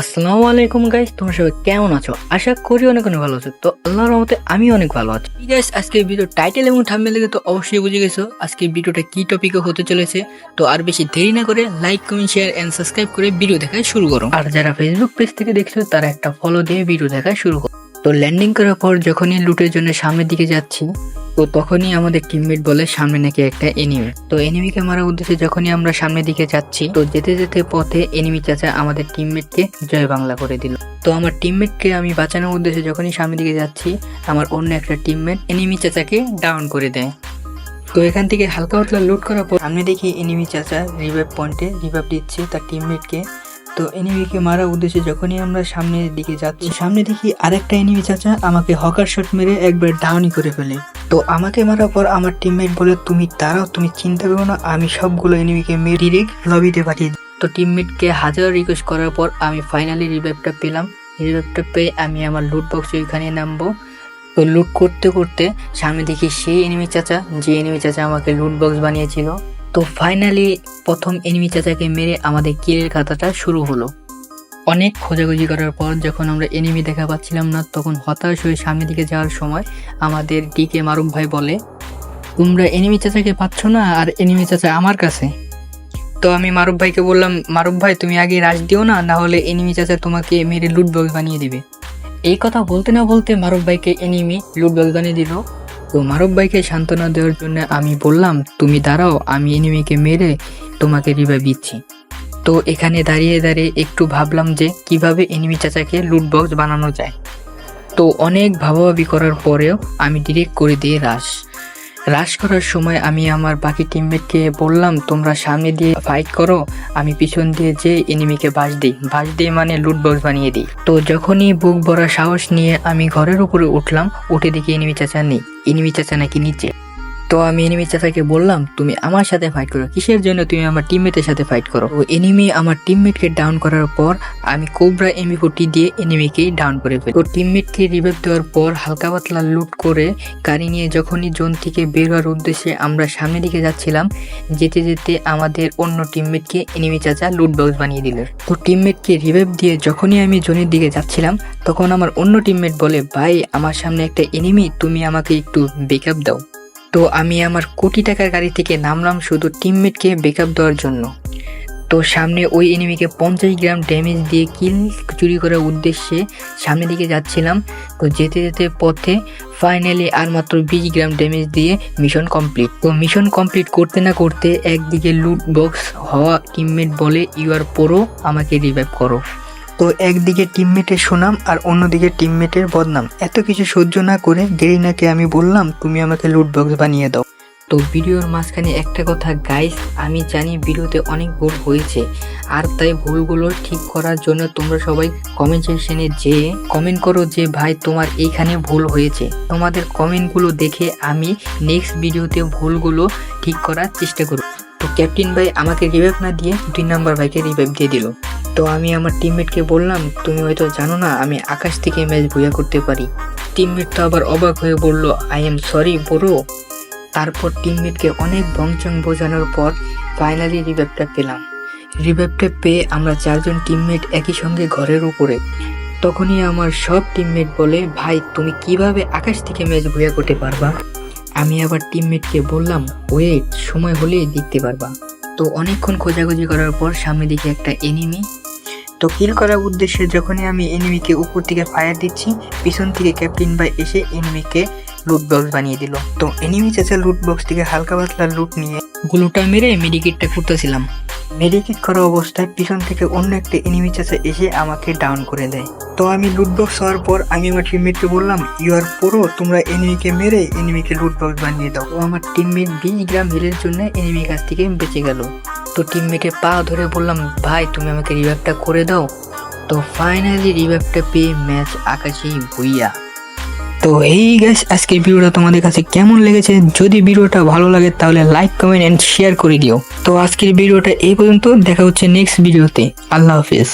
আসসালামু আলাইকুম গাইস তোমরা সবাই কেমন আছো? আশা করি অনেক অনেক ভালো আছো। তো আল্লাহর রহমতে আমি অনেক ভালো আছি। গাইস আজকে ভিডিও টাইটেল এবং থাম্বনেল লেগে তো অবশ্যই বুঝে গেছো আজকে ভিডিওটা কি টপিকে হতে চলেছে। তো আর বেশি দেরি না করে like comment share and subscribe করে ভিডিও দেখা শুরু করো। আর যারা ফেসবুক পেজ থেকে দেখছ, তারা একটা ফলো দিয়ে ভিডিও দেখা শুরু করো। তো ল্যান্ডিং করার পর যখনই লুটের জন্য সামনের দিকে যাচ্ছি, তো তখনই আমাদের টিমমেট বলে সামনে নাকি একটা এনিমি তো এনিমিকে মারার উদ্দেশ্যে যখনই আমরা সামনের দিকে যাচ্ছি, তো যেতে যেতে পথে এনিমি চাচা আমাদের টিমমেটকে জয় বাংলা করে দিল। তো আমার টিমমেটকে আমি বাঁচানোর উদ্দেশ্যে যখনই সামনের দিকে যাচ্ছি, আমার অন্য একটা টিমমেট এনিমি চাচাকে ডাউন করে দেয়। তো এখান থেকে হালকা পাতলা লুট করার পর সামনে দেখি এনিমি চাচা রিভাইভ পয়েন্টে রিভাইভ দিচ্ছে তার টিমমেটকে তো এনিমিকে মারার উদ্দেশ্যে যখনই আমরা সামনের দিকে যাচ্ছি, সামনে দেখি আরেকটা এনিমি চাচা আমাকে হকার শট মেরে একবার ডাউনই করে ফেলে। তো আমাকে মারার পর আমার টিমমেট বলে, তুমি দাঁড়াও, তুমি চিন্তা করো না, আমি সবগুলো এনিমিকে মেরে ডিরেক্ট লবিতে পাঠিয়ে। তো টিমমেটকে হাজার রিকোয়েস্ট করার পর আমি ফাইনালি রিভাইভটা পেলাম। রিভাইভটা পেয়ে আমি আমার লুট বক্স ওইখানে নামবো। তো লুট করতে করতে সামনে দেখি সেই এনিমি চাচা, যে এনিমি চাচা আমাকে লুট বক্স বানিয়েছিল। তো ফাইনালি প্রথম এনিমি চাচাকে মেরে আমাদের কিলের খাতাটা শুরু হলো। অনেক খোঁজাখুঁজি করার পর যখন আমরা এনিমি দেখা পাচ্ছিলাম না, তখন হতাশ হয়ে সামনের দিকে যাওয়ার সময় আমাদের ডিকে মারুফ ভাই বলে, তোমরা এনিমি চাচাকে পাচ্ছ না আর এনিমি চাচা আমার কাছে? তো আমি মারুফ ভাইকে বললাম, মারুফ ভাই, তুমি আগে রাশ দিও না না হলে এনিমি চাচা তোমাকে মেরে লুট বানিয়ে দিবে। এই কথা বলতে না বলতে মারুফ ভাইকে এনিমি লুট বানিয়ে দিল। তো মারুফ ভাইকে সান্ত্বনা দেওয়ার জন্য আমি বললাম, তুমি দাঁড়াও, আমি এনিমিকে মেরে তোমাকে রিভাইভ দিচ্ছি। তো এখানে দাঁড়িয়ে দাঁড়িয়ে একটু ভাবলাম যে কীভাবে এনিমি চাচাকে লুট বক্স বানানো যায়। তো অনেক ভাবাভাবি করার পরেও আমি ডিরেক্ট করে দিয়ে রাশ রাশ করার সময় আমি আমার বাকি টিমমেটকে বললাম, তোমরা সামনে দিয়ে ফাইট করো, আমি পিছন দিয়ে যে এনিমিকে বাস দিই। বাস দিয়ে মানে লুট বক্স বানিয়ে দিই। তো যখনই বুক ভরা সাহস নিয়ে আমি ঘরের উপরে উঠলাম, উঠে দেখি এনিমি চাচা নেই। এনিমি চাচা নাকি নিচে। তো আমি এনিমি চাচাকে বললাম, তুমি আমার সাথে ফাইট করো। কিসের জন্য তুমি আমার টিমমেটের সাথে ফাইট করো? তো এনিমি আমার টিমমেটকে ডাউন করার পর, আমি কোবরা এমি ফোর্টি দিয়ে এনিমিকে ডাউন করে ফেলি। তো টিমমেটকে রিভাইভ দেওয়ার পর, হালকা পাতলা লুট করে গাড়ি নিয়ে যখনই জোন থেকে বের হওয়ার উদ্দেশ্যে আমরা সামনের দিকে যাচ্ছিলাম, যেতে যেতে আমাদের অন্য টিমমেটকে এনিমি চাচা লুট বক্স বানিয়ে দিল। তো টিমমেটকে রিভাইভ দিয়ে যখনই আমি জোনের দিকে যাচ্ছিলাম, তখন আমার অন্য টিমমেট বলে, ভাই, আমার সামনে একটা এনিমি তুমি আমাকে একটু বেকআপ দাও। তো আমি আমার কোটি টাকার গাড়ি থেকে নামলাম শুধু টিমমেটকে বেকআপ দেওয়ার জন্য। তো সামনে ওই এনিমিকে পঞ্চাশ গ্রাম ড্যামেজ দিয়ে কিল চুরি করার উদ্দেশ্যে সামনের দিকে যাচ্ছিলাম। তো যেতে যেতে পথে ফাইনালি আর মাত্র বিশ গ্রাম ড্যামেজ দিয়ে মিশন কমপ্লিট তো মিশন কমপ্লিট করতে না করতে একদিকে লুট বক্স হওয়া টিমমেট বলে ইউ আর পুরো আমাকে রিভাইভ করো। তো একদিকে টিমমেটের সুনাম আর অন্যদিকে টিমমেটের বদনাম। এত কিছু সহ্য না করে গেরিনাকে আমি বললাম, তুমি আমাকে লুট বক্স বানিয়ে দাও। তো ভিডিওর মাঝখানে একটা কথা গাইস আমি জানি ভিডিওতে অনেক ভুল হয়েছে, আর তাই ভুলগুলো ঠিক করার জন্য তোমরা সবাই কমেন্ট সেকশনে যে কমেন্ট করো যে, ভাই, তোমার এইখানে ভুল হয়েছে। তোমাদের কমেন্টগুলো দেখে আমি নেক্সট ভিডিওতে ভুলগুলো ঠিক করার চেষ্টা করব। তো ক্যাপ্টেন ভাই, আমাকে রিভাইভ না দিয়ে দুই নাম্বার ভাইকে রিভাইভ দিয়ে দিল। তো আমি আমার টিমমেটকে বললাম, তুমি হয়তো জানো না, আমি আকাশ থেকে ম্যাচ ভুয়া করতে পারি। টিমমেট তো আবার অবাক হয়ে বলল আই এম সরি বড়ো তারপর টিমমেটকে অনেক ভংচং বোঝানোর পর ফাইনালি রিভাইভটা পেলাম। রিভাইভটা পেয়ে আমরা চারজন টিমমেট একই সঙ্গে ঘরের উপরে। তখনই আমার সব টিমমেট বলে, ভাই, তুমি কীভাবে আকাশ থেকে ম্যাচ ভুয়া করতে পারবা? আমি আবার টিমমেটকে বললাম ওয়েট সময় হলেই দেখতে পারবা। তো অনেকক্ষণ খোঁজাখুঁজি করার পর সামনে দিকে একটা এনিমি তো কিল করার উদ্দেশ্যে যখনই আমি এনিমিকে উপর থেকে ফায়ার দিচ্ছি, পিছন থেকে ক্যাপ্টেন ভাই এসে এনিমিকে লুট বক্স বানিয়ে দিল। তো এনিমি চাচা লুট বক্স থেকে হালকা পাতলা লুট নিয়ে গুলোটা মেরে মেডিকেটটা করতেছিলাম মেডিকেট করা অবস্থায় পিছন থেকে অন্য একটা এনিমি চাচা এসে আমাকে ডাউন করে দেয়। তো আমি লুট বক্স হওয়ার পর আমি আমার টিমমেটকে বললাম ইউ আর পুরো তোমরা এনিমিকে মেরে এনিমিকে লুট বক্স বানিয়ে দাও। তো আমার টিমমেট বিশ গ্রাম হিলের জন্য এনিমি কাছ থেকে বেঁচে গেল। তো টিমমেটে পা ধরে বললাম, ভাই, তুমি আমাকে রিভাইভটা করে দাও। তো ফাইনালি রিভাইভটা পেয়ে ম্যাচ আকাশেই ভুইয়া তো এই গ্যাস আজকের ভিডিওটা তোমাদের কাছে কেমন লেগেছে? যদি ভিডিওটা ভালো লাগে, তাহলে লাইক কমেন্ট অ্যান্ড শেয়ার করে দিও। তো আজকের ভিডিওটা এই পর্যন্ত, দেখা হচ্ছে নেক্সট ভিডিওতে আল্লাহ হাফিজ।